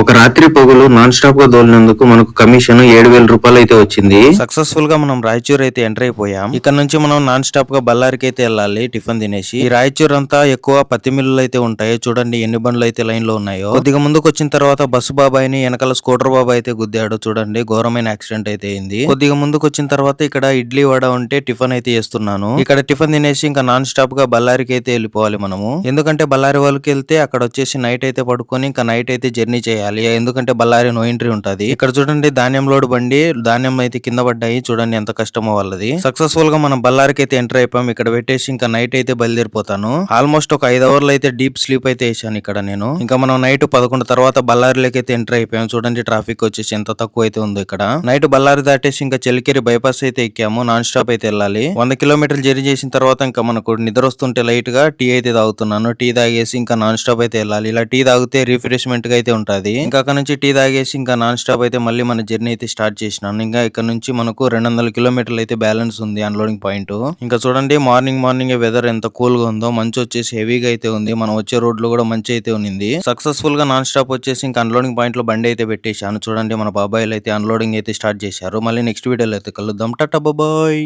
ఒక రాత్రి పొగులు నాన్ స్టాప్గా దోలినందుకు మనకు కమిషన్ ఏడు వేల రూపాయలు అయితే వచ్చింది. సక్సెస్ఫుల్గా మనం రాయచూర్ అయితే ఎంటర్ అయిపోయాం. ఇక్కడ నుంచి మనం నాన్ స్టాప్గా బళ్ళారికి అయితే వెళ్ళాలి టిఫిన్ తినేసి. ఈ రాయచూర్ అంతా ఎక్కువ పత్తి మిల్లులు అయితే ఉంటాయి చూడండి ఎన్ని బండ్లు అయితే లైన్లో ఉన్నాయో. కొద్దిగా ముందుకు వచ్చిన తర్వాత బస్సు బాబాయిని వెనకాల స్కూటర్ బాబాయ్ అయితే గుద్దాడు చూడండి ఘోరమైన యాక్సిడెంట్ అయితే అయింది. కొద్దిగా ముందుకు వచ్చిన తర్వాత ఇక్కడ ఇడ్లీ వడ ఉంటే టిఫిన్ అయితే చేస్తున్నాను. ఇక్కడ టిఫిన్ తినేసి ఇంకా నాన్ స్టాప్గా బళ్ళారికి అయితే వెళ్ళిపోవాలి మనము. ఎందుకంటే బళ్ళారి వాళ్ళకి వెళ్తే అక్కడ వచ్చేసి నైట్ అయితే పడుకొని ఇంకా నైట్ అయితే జర్నీ చేయాలి. చేయాలి. ఎందుకంటే బళ్ళారి నో ఎంట్రీ ఉంటుంది. ఇక్కడ చూడండి ధాన్యం లోడ్ బండి ధాన్యం అయితే కింద పడ్డాయి. చూడండి ఎంత కష్టమో వాళ్ళది. సక్సెస్ఫుల్గా మనం బళ్ళారికి అయితే ఎంటర్ అయిపోయాం. ఇక్కడ పెట్టేసి ఇంకా నైట్ అయితే బయలుదేరిపోతాను. ఆల్మోస్ట్ ఒక ఐదు అవర్లు అయితే డీప్ స్లీప్ అయితే వేసాను ఇక్కడ నేను. ఇంకా మనం నైట్ పదకొండు తర్వాత బళ్ళారిలోకి అయితే ఎంటర్ అయిపోయాం. చూడండి ట్రాఫిక్ వచ్చేసి ఎంత తక్కువ అయితే ఉందో ఇక్కడ. నైట్ బళ్ళారి దాటేసి ఇంకా చెలికేరి బైపాస్ అయితే ఎక్కాము. నాన్ స్టాప్ అయితే వెళ్ళాలి. వంద కిలోమీటర్లు జర్నీ చేసిన తర్వాత ఇంకా మనకు నిద్ర వస్తుంటే లైట్గా టీ అయితే తాగుతున్నాను. టీ తాగేసి ఇంకా నాన్ స్టాప్ అయితే వెళ్ళాలి. ఇలా టీ తాగితే రిఫ్రెష్మెంట్గా అయితే ఉంటది. ఇంకా అక్కడ నుంచి టీ తాగేసి ఇంకా నాన్ స్టాప్ అయితే మళ్ళీ మన జర్నీ అయితే స్టార్ట్ చేసినాను ఇంకా ఇక్కడ నుంచి మనకు రెండు వందల కిలోమీటర్లు అయితే బ్యాలెన్స్ ఉంది అన్లోడింగ్ పాయింట్. ఇంకా చూడండి మార్నింగ్ మార్నింగ్ వెదర్ ఎంత కూల్గా ఉందో మంచి వచ్చేసి హెవీగా అయితే ఉంది. మనం వచ్చే రోడ్లో కూడా మంచి అయితే ఉంది సక్సెస్ఫుల్గా నాన్ స్టాప్ వచ్చేసి ఇంకా అన్లోడింగ్ పాయింట్లో బండి అయితే పెట్టేశాను. చూడండి మన బాబాయిలు అయితే అన్లోడింగ్ అయితే స్టార్ట్ చేశారు. మళ్ళీ నెక్స్ట్ వీడియోలో అయితే కలుద్దాం. టటా బాబాయ్